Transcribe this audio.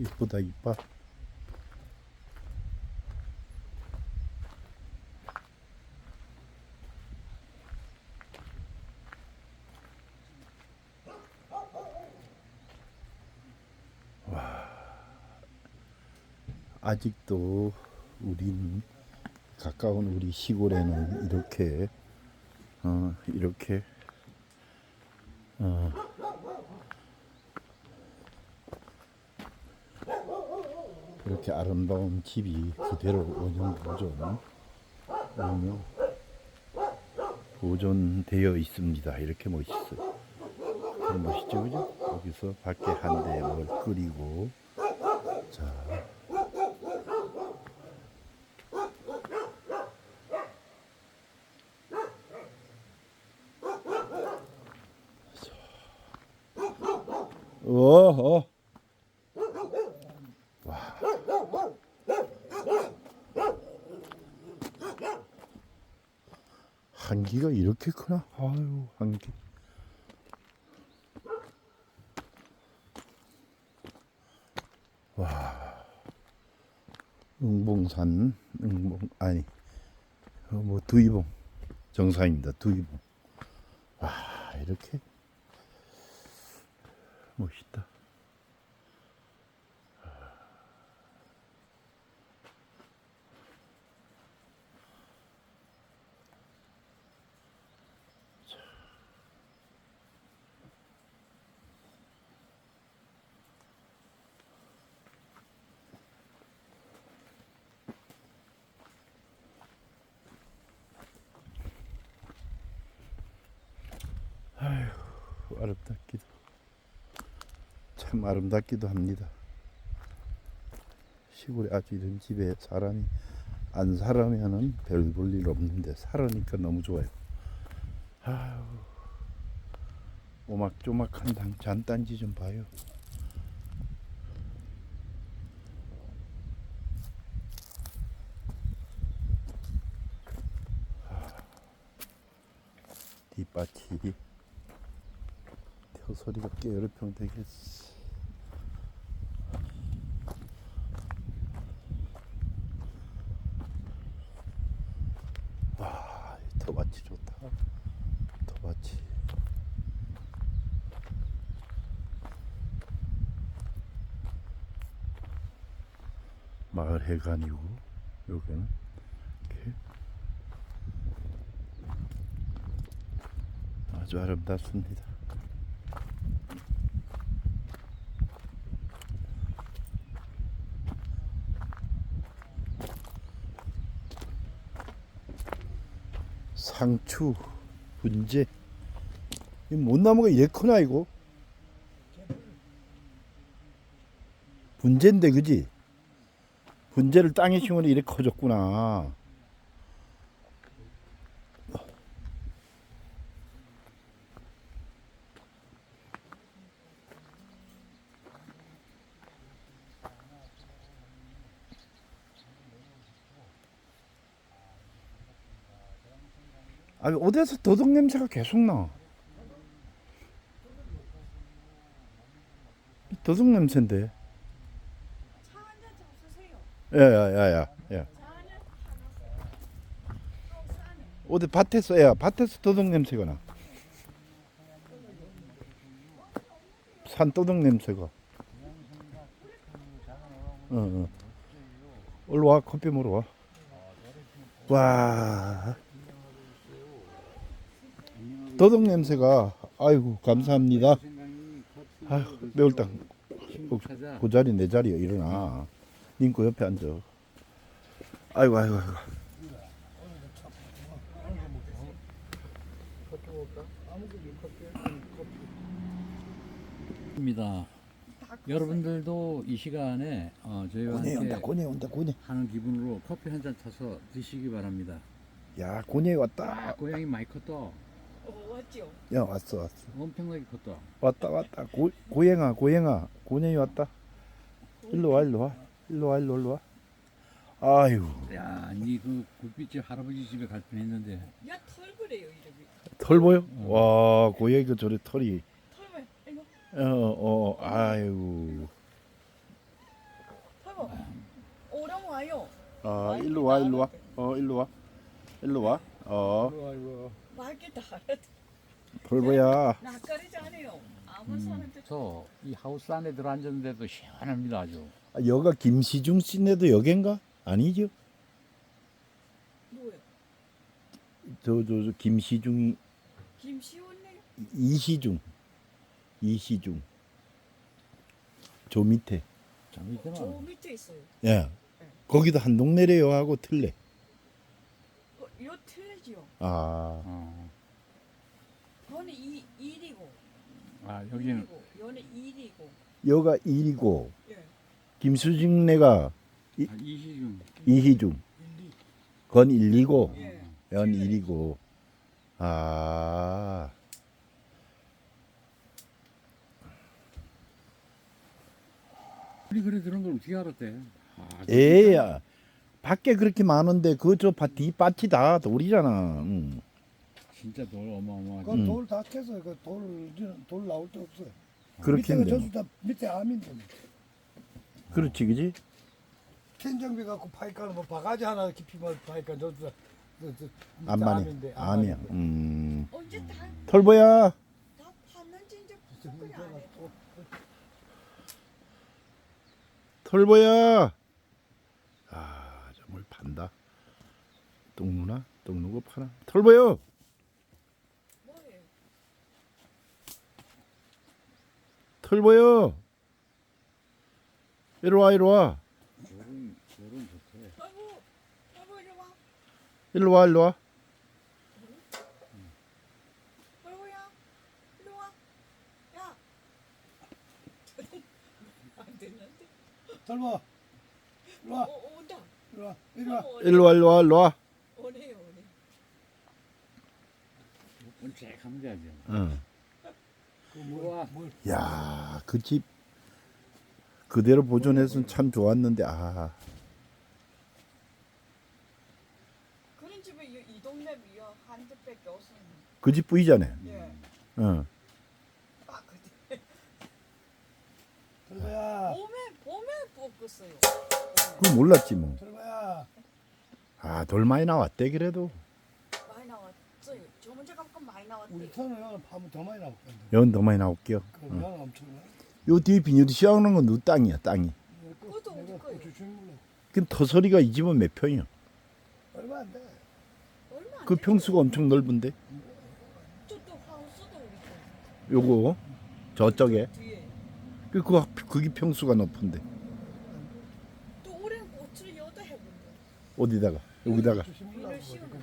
이쁘다 이뻐. 아직도 우린 가까운 우리 시골에는 이렇게 어 이렇게 어 이렇게 아름다운 집이 그대로 원형 보존 원형 보존되어 있습니다. 이렇게 멋있어. 참 멋있죠, 그죠? 여기서 밖에 한 대 뭘 끓이고 자. 어, 어. 한기가 이렇게 크나? 아유, 한기. 와. 응봉산, 응봉, 아니, 어, 뭐, 두이봉. 정상입니다, 두이봉. 와, 이렇게 멋있다. 아름답기도 참 아름답기도 합니다. 시골에 아주 이런 집에 사람이 안 살아면은 별 볼 일 없는데 살아니까 너무 좋아요. 아유, 오막조막한 당 잔단지 좀 봐요. 뒷밭이 소리가 꽤 여러 평 되겠어. 와, 이 토밭이 좋다. 토밭이. 마을 해관이고 여기는 아주 아름답습니다. 상추, 분재. 이 못나무가 이래 크나 이거? 분재인데 그지? 분재를 땅에 심으니 이래 커졌구나. 아니 어디서 도둑 냄새가 계속 나. 이 도둑 냄새인데. 야야야야. 야. 어디 밭에서 야 밭에서 도둑 냄새가 나. 산 도둑 냄새가. 어, 어. 얼른 와 커피 먹으러 와. 와. 도둑 냄새가 아이고 감사합니다. 아유 매울당. 그 자리 내 자리에 일어나. 님그 옆에 앉아. 아이고 아이고 아이고. 입니다. 여러분들도 이 시간에 어, 저희와 고뇌 온다 함께 고뇌 온다 고뇌. 하는 기분으로 커피 한 잔 타서 드시기 바랍니다. 야 고뇌 왔다. 고양이 많이 컸다. 어, 왔죠? 야 왔어 왔어. 엄청나게 컸다. 왔다 왔다 고 고행아 고행아 고뇌 왔다. 일로 와 일로 와 일로 와 일로 일로 와. 아유 야, 니그 굴빛집 할아버지 집에 갈 뻔했는데 야, 털 그래요, 이름이. 털 보여? 와 고양이 그 저래 털이. 털면, 이거. 어어 아유 아 일로 와 일로 와. 어 일로 와. 일로 와. 어 아이고. 맑게 다 알아 낯가리지 않아요. 아무 음, 저이 하우스 안에 들어앉았는데도 시원합니다 아주. 아, 여가 김시중 씨네도 여긴가? 아니죠? 뭐예요? 저저저 김시중이 김시원네. 이시중 이시중 저 밑에 저 밑에는 저 밑에 있어요. 예 거기도 한 동네래요 하고 틀래 어, 요 틀리지요. 아 어. 거는 이 일이고. 아 여기는 요는 일이고. 여가 일이고 예. 김수중네가 이- 아, 이시중. 이희중 건 일이고 예. 연 일이고 아 우리 그래 그런 걸 어떻게 알았대? 아, 에야 밖에 그렇게 많은데 그저 뒷밭이 다 돌이잖아 응. 진짜 돌 어마어마하지. 음. 그돌 다 캐서 그돌 돌 나올 데 없어요. 그렇게 밑에가 했는데 저수 다 밑에 암인데 뭐. 그렇지 그지天정비 갖고 파니까 뭐 바가지 하나 깊이만 파니까 저수 다 저, 저, 밑에 암만이 암인데, 암이야 암인데. 음 언제 다, 털보야 다 이제 안 해. 털보야 아 정말 판다 똥 누나 똥 누고 파나 털보요? 털보요 이리 와 이리 와 이리 와. 이리 와 아이고야, 이리 와. 이리 와 어, 어. 이리 와 이리 와 어, 이리 와 이리 와 오네요, 오네. 언제하면 돼 야, 그 집 그대로 보존했으면 참 좋았는데 아, 그런 집에 이, 이 동네 미어 한 집밖에 없어요. 그집 뿌이잖아. 예. 응. 아, 그때 설마야 봄에 봄에 뽑았어요. 그거 몰랐지 뭐. 설마야 아, 돌 많이 나왔대 그래도. 나왔어요. 저 문제 갖고 많이 나왔대. 우리 터는 파면 더 많이 나올 건데 연더 많이 나올게요. 그럼 여는 엄청나 요 뒤에 비닐도 씌워놓은 건누 땅이야, 땅이. 그것도 우리 거예요. 그 터서리가 이 집은 몇 평이야? 얼마 안 돼 얼마 안 그 돼요. 평수가 엄청 넓은데. 저도 하우스도 우리 거. 요거 저쪽에 뒤에 그 그, 그게 평수가 높은데 또 오랜 꽃을 여다 해본다. 어디다가 여기다가 비늘 씌우는 그러니까